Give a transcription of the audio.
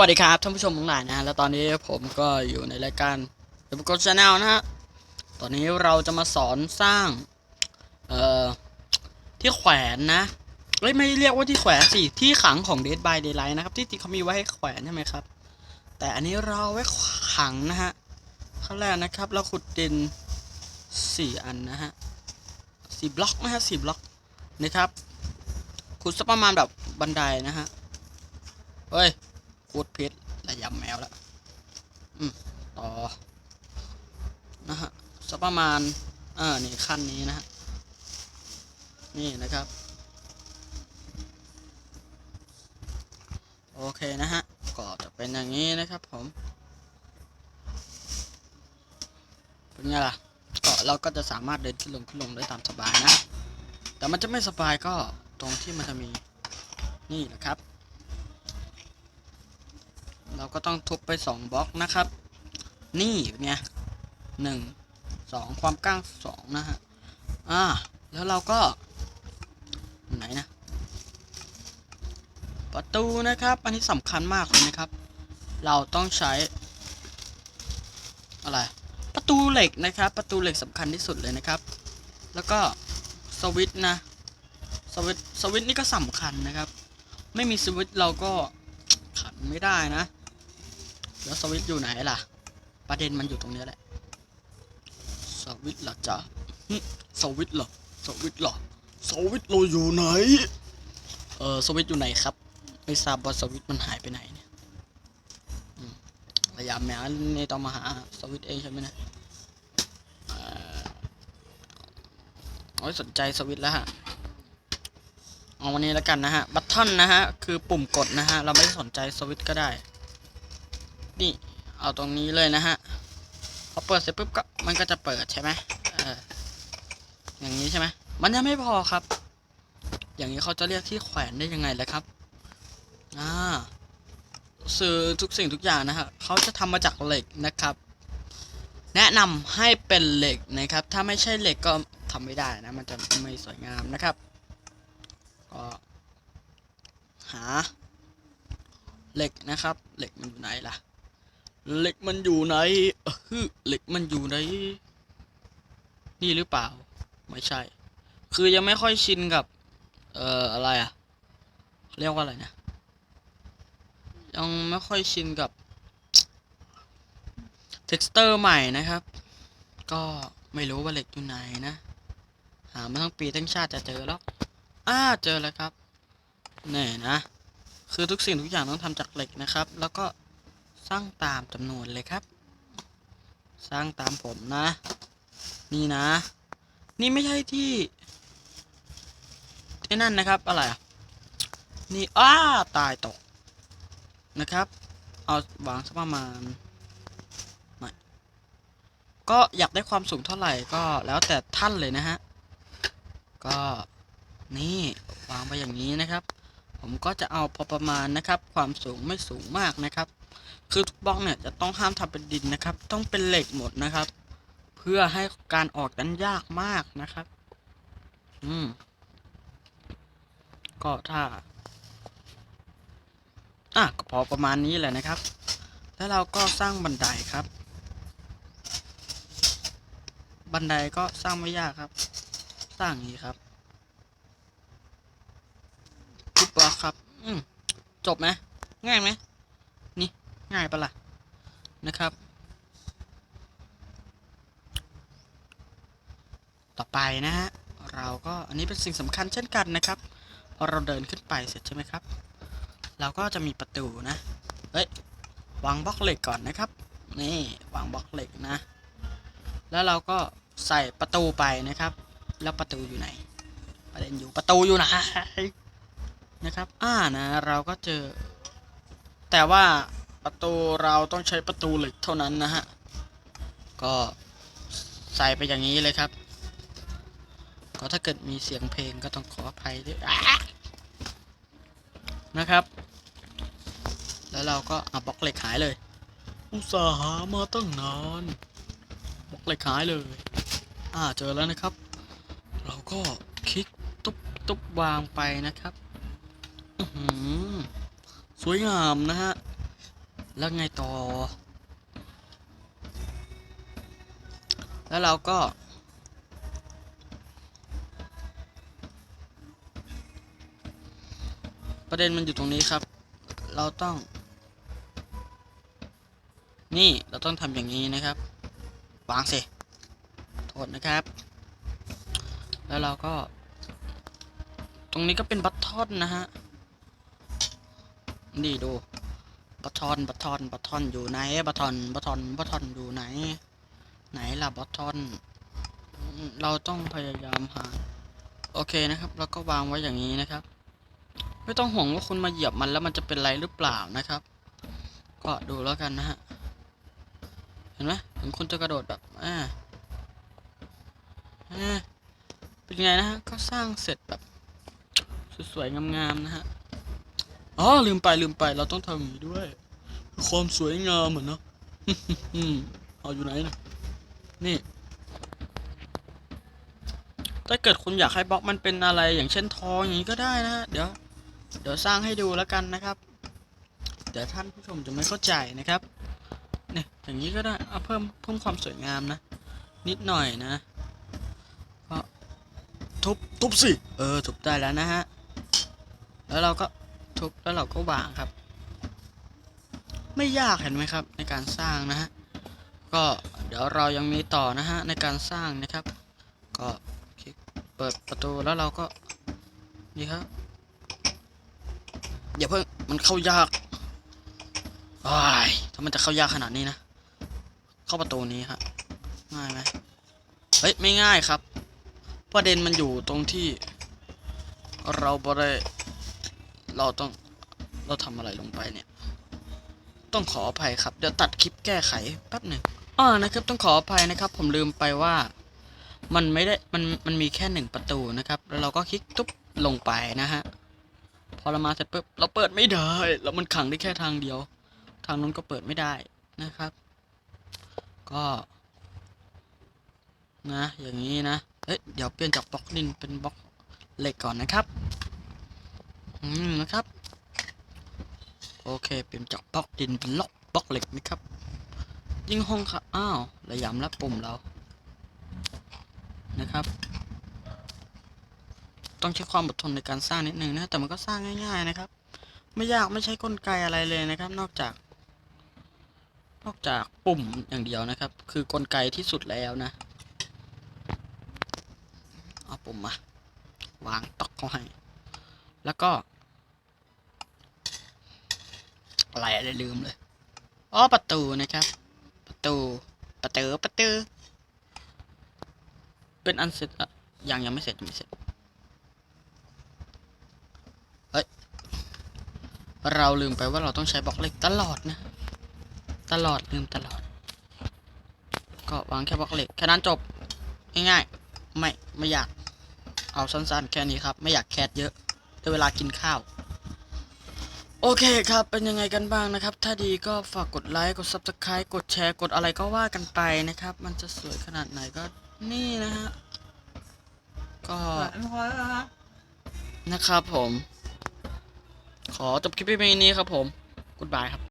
วัสดีครับท่านผู้ชมทั้งหลายนะฮะแล้วตอนนี้ผมก็อยู่ในรายการ The b o o k Channel นะฮะตอนนี้เราจะมาสอนสร้าง เอ่อ ที่แขวนนะไม่เรียกว่าที่แขวนสิที่ขังของ Dead by Daylight นะครับ ที่จริงเขามีไว้ให้แขวนใช่ไหมครับ แต่อันนี้เราเอาไว้ขังนะฮะขั้นแรกนะครับ เราขุดดินสี่อันนะฮะสี่บล็อกนะฮะสี่บล็อกนะครับขุดสักประมาณแบบบันไดนะฮะเฮ้ย พูดพิษระยำแมวแล้วอืมต่อ นะฮะสักประมาณเออนี่ขั้นนี้นะฮะนี่นะครับ โอเคนะฮะก็จะเป็นอย่างนี้นะครับผมเป็นไงล่ะก็เราก็จะสามารถเดินขึ้นลงขึ้นลงได้ตามสบายนะ แต่มันจะไม่สบายก็ตรงที่มันจะมีนี่นะครับ เรา ก็ต้องทุบไปสองบล็อกนะครับ นี่เป็นไงหนึ่งสองความกว้างสองนะฮะอ่าแล้วเราก็ไหนนะประตูนะครับ อันนี้สำคัญมากเลยนะครับ เราต้องใช้ อะไร ประตูเหล็กนะครับ ประตูเหล็กสำคัญที่สุดเลยนะครับ แล้วก็สวิต์นะสวิต์สวิต์นี่ก็สำคัญนะครับ ไม่มีสวิต์เราก็ขันไม่ได้นะ แล้วสวิตช์อยู่ไหนล่ะ ประเด็นมันอยู่ตรงนี้แหละ สวิตช์เหรอจ๊ะหึสวิตช์เหรอ สวิตช์เหรอ สวิตช์เราอยู่ไหน เออสวิตช์อยู่ไหนครับ ไม่ทราบว่าสวิตช์มันหายไปไหนเนี่ยอืมระยะแมวนี่ต้องมาหาสวิตช์เองใช่ไหมนะเอ่อโอ้ยสนใจสวิตช์แล้วฮะเอาวันนี้แล้วกันนะฮะ บัตทอนนะฮะ คือปุ่มกดนะฮะ เราไม่ได้สนใจสวิตช์ก็ได้ นี่ เอาตรงนี้เลยนะฮะพอเปิดเสร็จปุ๊บก็มันก็จะเปิดใช่ไหมเอออย่างนี้ใช่ไหมมันยังไม่พอครับ อย่างนี้เขาจะเรียกที่แขวนได้ยังไงล่ะครับอ่าสื่อทุกสิ่งทุกอย่างนะฮะเขาจะทำมาจากเหล็กนะครับ แนะนำให้เป็นเหล็กนะครับ ถ้าไม่ใช่เหล็กก็ทำไม่ได้นะ มันจะไม่สวยงามนะครับ ก็หาเหล็กนะครับ เหล็กมันอยู่ไหนล่ะ เหล็กมันอยู่ไหนเออฮึเหล็กมันอยู่ไหน นี่หรือเปล่า ไม่ใช่ คือยังไม่ค่อยชินกับ เอ่อ อะไรอะเรียกว่าอะไรนะ ยังไม่ค่อยชินกับ texture ใหม่นะครับ ก็ไม่รู้ว่าเหล็กอยู่ไหนนะ หามาทั้งปีทั้งชาติจะเจอแล้วอ่าเจอแล้วครับนี่นะ คือทุกสิ่งทุกอย่างต้องทำจากเหล็กนะครับ แล้วก็ สร้างตามจำนวนเลยครับ สร้างตามผมนะ นี่นะ นี่ไม่ใช่ที่ไอ้นั่นนะครับ อะไรนี่อ้าตายตกนะครับ เอาวางสักประมาณไม่ก็อยากได้ความสูงเท่าไหร่ก็แล้วแต่ท่านเลยนะฮะ ก็นี่วางไปอย่างนี้นะครับ ผมก็จะเอาพอประมาณนะครับ ความสูงไม่สูงมากนะครับ คือทุกบล็อกเนี่ยจะต้องห้ามทำเป็นดินนะครับ ต้องเป็นเหล็กหมดนะครับ เพื่อให้การออกนั้นยากมากนะครับ อืม ก็ถ้า อะก็พอประมาณนี้แหละนะครับ แล้วเราก็สร้างบันไดครับ บันไดก็สร้างไม่ยากครับ สร้างงนี้ครับทุบบล็อกครับ อืมจบไหมง่ายไหม ง่ายปะล่ะ นะครับ ต่อไปนะฮะ เราก็อันนี้เป็นสิ่งสำคัญเช่นกันนะครับ พอเราเดินขึ้นไปเสร็จใช่ไหมครับ เราก็จะมีประตูนะ เฮ้ย วางบล็อกเหล็กก่อนนะครับ นี่วางบล็อกเหล็กนะ แล้วเราก็ใส่ประตูไปนะครับ แล้วประตูอยู่ไหน ประเด็นอยู่ประตูอยู่ไหนนะครับ อ่านะ เราก็เจอ แต่ว่า ประตูเราต้องใช้ประตูเหล็กเท่านั้นนะฮะ ก็ใส่ไปอย่างนี้เลยครับ ก็ถ้าเกิดมีเสียงเพลงก็ต้องขออภัยด้วยนะครับ แล้วเราก็เอาบล็อกเหล็กหายเลย อุตส่าห์หามาตั้งนานบล็อกเหล็กหายเลย อ่าเจอแล้วนะครับ เราก็คลิกตุ๊บตุ๊บวางไปนะครับอื้อหือสวยงามนะฮะ แล้วไงต่อ แล้วเราก็ ประเด็นมันอยู่ตรงนี้ครับ เราต้อง นี่เราต้องทำอย่างนี้นะครับ วางสิโทษนะครับ แล้วเราก็ ตรงนี้ก็เป็นบัตทอนนะฮะ นี่ดู บัตทอนบัตทอนบัตทอนอยู่ไหนบัตทอนบัตทอนบัตทอนอยู่ไหน ไหนล่ะบัตทอนเราต้องพยายามหา โอเคนะครับ แล้วก็วางไว้อย่างนี้นะครับ ไม่ต้องห่วงว่าคุณมาเหยียบมันแล้วมันจะเป็นไรหรือเปล่านะครับ ก็ดูแล้วกันนะฮะ เห็นไหมถึงคุณจะกระโดดแบบอ่าอ่าเป็นไงนะฮะ ก็สร้างเสร็จแบบ สวยๆงามๆนะฮะ อ๋อลืมไปลืมไปเราต้องทำอย่างนี้ด้วย ความสวยงามเหมือนเนาะเอาอยู่ไหนนะนี่ ถ้าเกิดคุณอยากให้บล็อกมันเป็นอะไรอย่างเช่นทองอย่างนี้ก็ได้นะฮะเดี๋ยว เดี๋ยวสร้างให้ดูแล้วกันนะครับเดี๋ยวท่านผู้ชมจะไม่เข้าใจนะครับเนี่ยอย่างนี้ก็ได้เอาเพิ่มเพิ่มความสวยงามนะ นิดหน่อยนะก็ทุบทุบสิเออทุบได้แล้วนะฮะแล้วเราก็ ทุบแล้วเราก็วางครับ ไม่ยากเห็นไหมครับ ในการสร้างนะฮะก็เดี๋ยวเรายังมีต่อนะฮะในการสร้างนะครับ ก็คลิกเปิดประตูแล้วเราก็นี่ครับอย่าเพิ่งมันเข้ายากว้ายถ้ามันจะเข้ายากขนาดนี้นะ เข้าประตูนี้ครับง่ายไหมเฮ้ยไม่ง่ายครับ ประเด็นมันอยู่ตรงที่เราบ่ได้ เราต้องเราทำอะไรลงไปเนี่ย ต้องขออภัยครับ เดี๋ยวตัดคลิปแก้ไขแป๊บหนึ่งอ่านะครับ ต้องขออภัยนะครับ ผมลืมไปว่ามันไม่ได้มันมันมีแค่หนึ่งประตูนะครับ แล้วเราก็คลิกตุ๊บลงไปนะฮะพอเรามาเสร็จปุ๊บเราเปิดไม่ได้ แล้วมันขังได้แค่ทางเดียว ทางนู้นก็เปิดไม่ได้นะครับ ก็ นะ อย่างนี้นะเอ้ยเดี๋ยวเปลี่ยนจากบล็อกดินเป็นบล็อกเหล็กก่อนนะครับ อืมนะครับ โอเคเปลี่ยนจากบล็อกดินเป็นล็อกบล็อกเหล็กนะครับ ยิ่งห้องค่ะอ้าวระยำแล้วปุ่มเรา นะครับ ต้องใช้ความอดทนในการสร้างนิดนึงนะ แต่มันก็สร้างง่าย ๆนะครับ ไม่ยากไม่ใช้กลไกอะไรเลยนะครับ นอกจาก นอกจากปุ่มอย่างเดียวนะครับ คือกลไกที่สุดแล้วนะเอาปุ่มมาวางตอกเขาให้ แล้วก็ อะไรอะไรลืมเลยอ๋อประตูนะครับ ประตูประตูประตูเป็นอันเสร็จอะยังยังไม่เสร็จยังไม่เสร็จเฮ้ยเราลืมไปว่าเราต้องใช้บล็อกเหล็กตลอดนะ ตลอดลืมตลอด ก็วางแค่บล็อกเหล็กแค่นั้นจบง่ายๆไม่ไม่อยากเอาสั้นๆแค่นี้ครับ ไม่อยากแคสเยอะได้เวลากินข้าว โอเคครับ เป็นยังไงกันบ้างนะครับ ถ้าดีก็ฝากกดไลค์ กด subscribe กดแชร์ กดอะไรก็ว่ากันไปนะครับ มันจะสวยขนาดไหนก็นี่นะฮะ ก็นะนะครับผม ขอจบคลิปเพียงนี้ครับผม กุดบายครับ